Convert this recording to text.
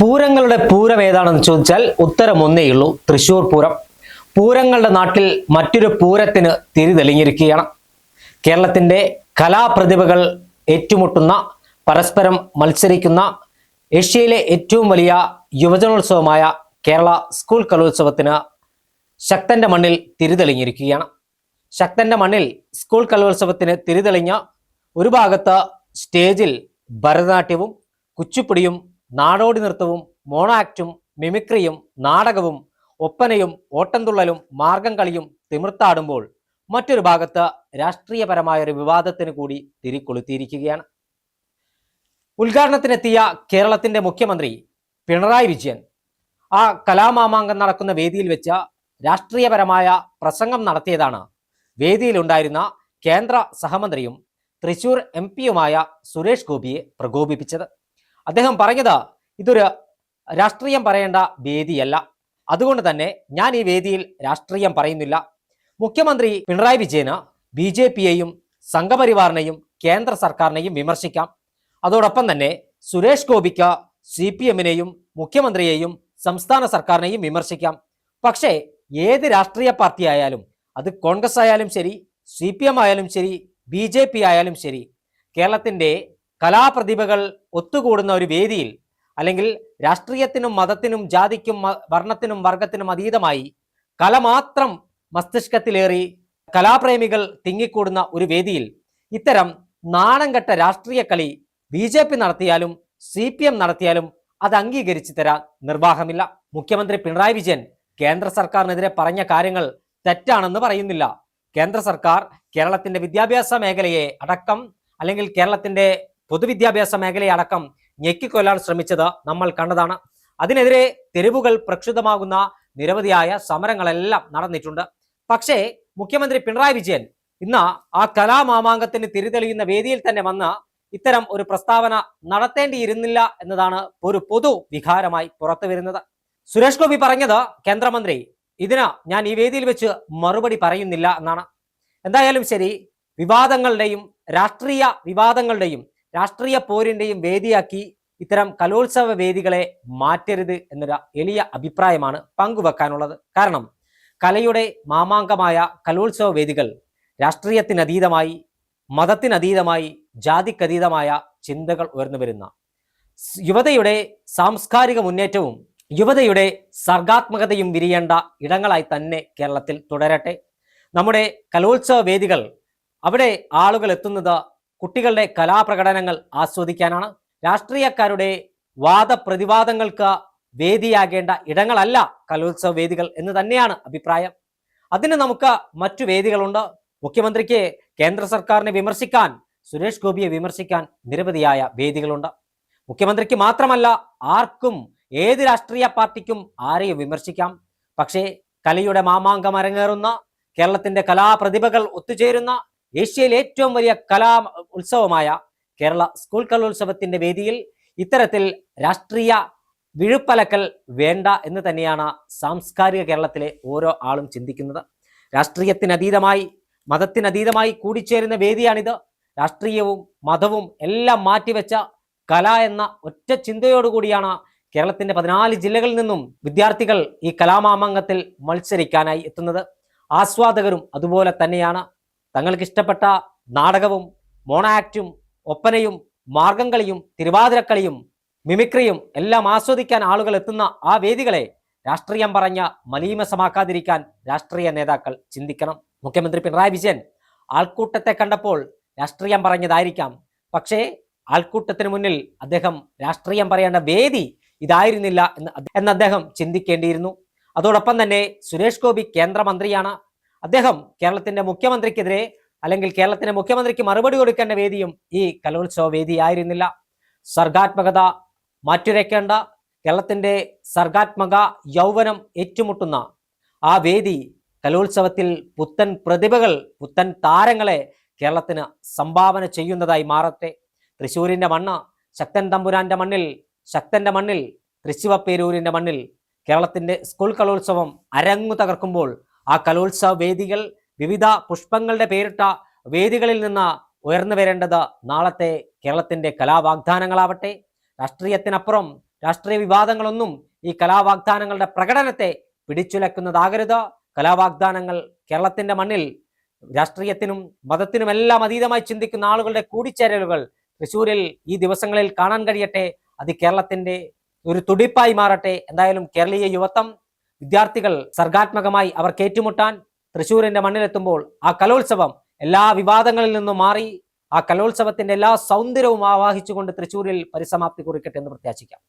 പൂരങ്ങളുടെ പൂരം ഏതാണെന്ന് ചോദിച്ചാൽ ഉത്തരം ഒന്നേയുള്ളൂ തൃശൂർ പൂരം. പൂരങ്ങളുടെ നാട്ടിൽ മറ്റൊരു പൂരത്തിന് തിരി തെളിഞ്ഞിരിക്കുകയാണ്. കേരളത്തിന്റെ കലാപ്രതിഭകൾ ഏറ്റുമുട്ടുന്ന പരസ്പരം മത്സരിക്കുന്ന ഏഷ്യയിലെ ഏറ്റവും വലിയ യുവജനോത്സവമായ കേരള സ്കൂൾ കലോത്സവത്തിന് ശക്തന്റെ മണ്ണിൽ തിരിതെളിഞ്ഞിരിക്കുകയാണ് ശക്തന്റെ മണ്ണിൽ സ്കൂൾ കലോത്സവത്തിന് തിരിതെളിഞ്ഞ ഒരു ഭാഗത്ത് സ്റ്റേജിൽ ഭരതനാട്യവും കുച്ചിപ്പുടിയും നാടോടി നൃത്തവും മോണോ ആക്റ്റും മിമിക്രിയും നാടകവും ഒപ്പനയും ഓട്ടംതുള്ളലും മാർഗം കളിയും തിമിർത്താടുമ്പോൾ മറ്റൊരു ഭാഗത്ത് രാഷ്ട്രീയപരമായ ഒരു വിവാദത്തിന് കൂടി തിരികൊളുത്തിയിരിക്കുകയാണ് ഉദ്ഘാടനത്തിനെത്തിയ കേരളത്തിന്റെ മുഖ്യമന്ത്രി പിണറായി വിജയൻ ആ കലാമാമാങ്കം നടക്കുന്ന വേദിയിൽ വെച്ച് രാഷ്ട്രീയപരമായ പ്രസംഗം നടത്തിയതാണ് വേദിയിലുണ്ടായിരുന്ന കേന്ദ്ര സഹമന്ത്രിയും തൃശൂർ എം പിയുമായ സുരേഷ് ഗോപിയെ പ്രകോപിപ്പിച്ചത്. അദ്ദേഹം പറഞ്ഞത് ഇതൊരു രാഷ്ട്രീയം പറയേണ്ട വേദിയല്ല. അതുകൊണ്ട് തന്നെ ഞാൻ ഈ വേദിയിൽ രാഷ്ട്രീയം പറയുന്നില്ല. മുഖ്യമന്ത്രി പിണറായി വിജയന് ബി ജെ പിയെയും സംഘപരിവാറിനെയും കേന്ദ്ര സർക്കാരിനെയും വിമർശിക്കാം. അതോടൊപ്പം തന്നെ സുരേഷ് ഗോപിക്ക് സി പി എമ്മിനെയും മുഖ്യമന്ത്രിയെയും സംസ്ഥാന സർക്കാരിനെയും വിമർശിക്കാം. പക്ഷേ ഏത് രാഷ്ട്രീയ പാർട്ടി ആയാലും അത് കോൺഗ്രസ് ആയാലും ശരി സി പി എം ആയാലും ശരി ബി ജെ പി ആയാലും ശരി കേരളത്തിന്റെ കലാപ്രതിഭകൾ ഒത്തുകൂടുന്ന ഒരു വേദിയിൽ അല്ലെങ്കിൽ രാഷ്ട്രീയത്തിനും മതത്തിനും ജാതിക്കും വർണത്തിനും വർഗത്തിനും അതീതമായി കല മാത്രം മസ്തിഷ്കത്തിലേറി കലാപ്രേമികൾ തിങ്ങിക്കൂടുന്ന ഒരു വേദിയിൽ ഇത്തരം നാണം കെട്ട രാഷ്ട്രീയ കളി ബി ജെ പി നടത്തിയാലും സി പി എം നടത്തിയാലും അത് അംഗീകരിച്ചു തരാൻ നിർവാഹമില്ല. മുഖ്യമന്ത്രി പിണറായി വിജയൻ കേന്ദ്ര സർക്കാരിനെതിരെ പറഞ്ഞ കാര്യങ്ങൾ തെറ്റാണെന്ന് പറയുന്നില്ല. കേന്ദ്ര സർക്കാർ കേരളത്തിന്റെ വിദ്യാഭ്യാസ മേഖലയെ അടക്കം അല്ലെങ്കിൽ കേരളത്തിന്റെ പൊതുവിദ്യാഭ്യാസ മേഖലയെ അടക്കം ഞെക്കിക്കൊല്ലാൻ ശ്രമിച്ചത് നമ്മൾ കണ്ടതാണ്. അതിനെതിരെ തെരുവുകൾ പ്രക്ഷുബ്ധമാകുന്ന നിരവധിയായ സമരങ്ങളെല്ലാം നടന്നിട്ടുണ്ട്. പക്ഷേ മുഖ്യമന്ത്രി പിണറായി വിജയൻ ഇന്ന് ആ കലാമാമാങ്കത്തിന് തിരിതെളിയുന്ന വേദിയിൽ തന്നെ വന്ന് ഇത്തരം ഒരു പ്രസ്താവന നടത്തേണ്ടിയിരുന്നില്ല എന്നതാണ് ഒരു പൊതു വികാരമായി പുറത്തു വരുന്നത്. സുരേഷ് ഗോപി പറഞ്ഞത് കേന്ദ്രമന്ത്രി ഇതിന് ഞാൻ ഈ വേദിയിൽ വെച്ച് മറുപടി പറയുന്നില്ല എന്നാണ്. എന്തായാലും ശരി വിവാദങ്ങളുടെയും രാഷ്ട്രീയ വിവാദങ്ങളുടെയും രാഷ്ട്രീയ പോരിന്റെയും വേദിയാക്കി ഇത്തരം കലോത്സവ വേദികളെ മാറ്റരുത് എന്നൊരു എളിയ അഭിപ്രായമാണ് പങ്കുവെക്കാനുള്ളത്. കാരണം കലയുടെ മാമാങ്കമായ കലോത്സവ വേദികൾ രാഷ്ട്രീയത്തിനതീതമായി മതത്തിനതീതമായി ജാതിക്കതീതമായ ചിന്തകൾ ഉയർന്നു വരുന്ന യുവതയുടെ സാംസ്കാരിക മുന്നേറ്റവും യുവതയുടെ സർഗാത്മകതയും വിരിയേണ്ട ഇടങ്ങളായി തന്നെ കേരളത്തിൽ തുടരട്ടെ. നമ്മുടെ കലോത്സവ വേദികൾ അവിടെ ആളുകൾ എത്തുന്നത് കുട്ടികളുടെ കലാപ്രകടനങ്ങൾ ആസ്വദിക്കാനാണ്. രാഷ്ട്രീയക്കാരുടെ വാദപ്രതിവാദങ്ങൾക്ക് വേദിയാകേണ്ട ഇടങ്ങളല്ല കലോത്സവ വേദികൾ എന്ന് തന്നെയാണ് അഭിപ്രായം. അതിന് നമുക്ക് മറ്റു വേദികളുണ്ട്. മുഖ്യമന്ത്രിക്ക് കേന്ദ്ര സർക്കാരിനെ വിമർശിക്കാൻ സുരേഷ് ഗോപിയെ വിമർശിക്കാൻ നിരവധിയായ വേദികളുണ്ട്. മുഖ്യമന്ത്രിക്ക് മാത്രമല്ല ആർക്കും ഏത് രാഷ്ട്രീയ പാർട്ടിക്കും ആരെയും വിമർശിക്കാം. പക്ഷേ കലയുടെ മാമാങ്കം അരങ്ങേറുന്ന കേരളത്തിന്റെ കലാപ്രതിഭകൾ ഒത്തുചേരുന്ന ഏഷ്യയിലെ ഏറ്റവും വലിയ കലാ ഉത്സവമായ കേരള സ്കൂൾ കലോത്സവത്തിന്റെ വേദിയിൽ ഇത്തരത്തിൽ രാഷ്ട്രീയ വിഴുപ്പലക്കൽ വേണ്ട എന്ന് തന്നെയാണ് സാംസ്കാരിക കേരളത്തിലെ ഓരോ ആളും ചിന്തിക്കുന്നത്. രാഷ്ട്രീയത്തിനതീതമായി മതത്തിനതീതമായി കൂടിച്ചേരുന്ന വേദിയാണിത്. രാഷ്ട്രീയവും മതവും എല്ലാം മാറ്റിവെച്ച കല എന്ന ഒറ്റ ചിന്തയോടുകൂടിയാണ് കേരളത്തിന്റെ പതിനാല് ജില്ലകളിൽ നിന്നും വിദ്യാർത്ഥികൾ ഈ കലാമാമംഗത്തിൽ മത്സരിക്കാനായി എത്തുന്നത്. ആസ്വാദകരും അതുപോലെ തന്നെയാണ്. തങ്ങൾക്ക് ഇഷ്ടപ്പെട്ട നാടകവും മോണോ ആക്റ്റും ഒപ്പനയും മാർഗം കളിയും തിരുവാതിരക്കളിയും മിമിക്രിയും എല്ലാം ആസ്വദിക്കാൻ ആളുകൾ എത്തുന്ന ആ വേദികളെ രാഷ്ട്രീയം പറഞ്ഞ മലീമസമാക്കാതിരിക്കാൻ രാഷ്ട്രീയ നേതാക്കൾ ചിന്തിക്കണം. മുഖ്യമന്ത്രി പിണറായി വിജയൻ ആൾക്കൂട്ടത്തെ കണ്ടപ്പോൾ രാഷ്ട്രീയം പറഞ്ഞതായിരിക്കാം. പക്ഷേ ആൾക്കൂട്ടത്തിന് മുന്നിൽ അദ്ദേഹം രാഷ്ട്രീയം പറയേണ്ട വേദി ഇതായിരുന്നില്ല എന്ന് എന്ന് അദ്ദേഹം ചിന്തിക്കേണ്ടിയിരുന്നു. അതോടൊപ്പം തന്നെ സുരേഷ് ഗോപി കേന്ദ്രമന്ത്രിയാണ്. അദ്ദേഹം കേരളത്തിന്റെ മുഖ്യമന്ത്രിക്കെതിരെ അല്ലെങ്കിൽ കേരളത്തിന്റെ മുഖ്യമന്ത്രിക്ക് മറുപടി കൊടുക്കേണ്ട വേദിയും ഈ കലോത്സവ വേദിയായിരുന്നില്ല. സർഗാത്മകത മാറ്റുരയ്ക്കേണ്ട കേരളത്തിന്റെ സർഗാത്മക യൗവനം ഏറ്റുമുട്ടുന്ന ആ വേദി കലോത്സവത്തിൽ പുത്തൻ പ്രതിഭകൾ പുത്തൻ താരങ്ങളെ കേരളത്തിന് സംഭാവന ചെയ്യുന്നതായി മാറട്ടെ. തൃശ്ശൂരിന്റെ മണ്ണ് ശക്തൻ തമ്പുരാന്റെ മണ്ണിൽ ശക്തന്റെ മണ്ണിൽ തൃശ്ശിവപ്പേരൂരിന്റെ മണ്ണിൽ കേരളത്തിന്റെ സ്കൂൾ കലോത്സവം അരങ്ങു തകർക്കുമ്പോൾ ആ കലോത്സവ വേദികൾ വിവിധ പുഷ്പങ്ങളുടെ പേരിട്ട വേദികളിൽ നിന്ന് ഉയർന്നു വരേണ്ടത് നാളത്തെ കേരളത്തിന്റെ കലാവാഗ്ദാനങ്ങളാവട്ടെ. രാഷ്ട്രീയത്തിനപ്പുറം രാഷ്ട്രീയ വിവാദങ്ങളൊന്നും ഈ കലാവാഗ്ദാനങ്ങളുടെ പ്രകടനത്തെ പിടിച്ചുലക്കുന്നതാകരുത്. കലാവാഗ്ദാനങ്ങൾ കേരളത്തിന്റെ മണ്ണിൽ രാഷ്ട്രീയത്തിനും മതത്തിനുമെല്ലാം അതീതമായി ചിന്തിക്കുന്ന ആളുകളുടെ കൂടിച്ചേരലുകൾ തൃശ്ശൂരിൽ ഈ ദിവസങ്ങളിൽ കാണാൻ കഴിയട്ടെ. അത് കേരളത്തിന്റെ ഒരു തുടിപ്പായി മാറട്ടെ. എന്തായാലും കേരളീയ യുവത്വം വിദ്യാർത്ഥികൾ സർഗാത്മകമായി അവർ കേറ്റുമുട്ടാൻ തൃശ്ശൂരിന്റെ മണ്ണിലെത്തുമ്പോൾ ആ കലോത്സവം എല്ലാ വിവാദങ്ങളിൽ നിന്നും മാറി ആ കലോത്സവത്തിന്റെ എല്ലാ സൗന്ദര്യവും ആവാഹിച്ചുകൊണ്ട് തൃശ്ശൂരിൽ പരിസമാപ്തി കുറിക്കട്ടെ എന്ന് പ്രത്യാശിക്കാം.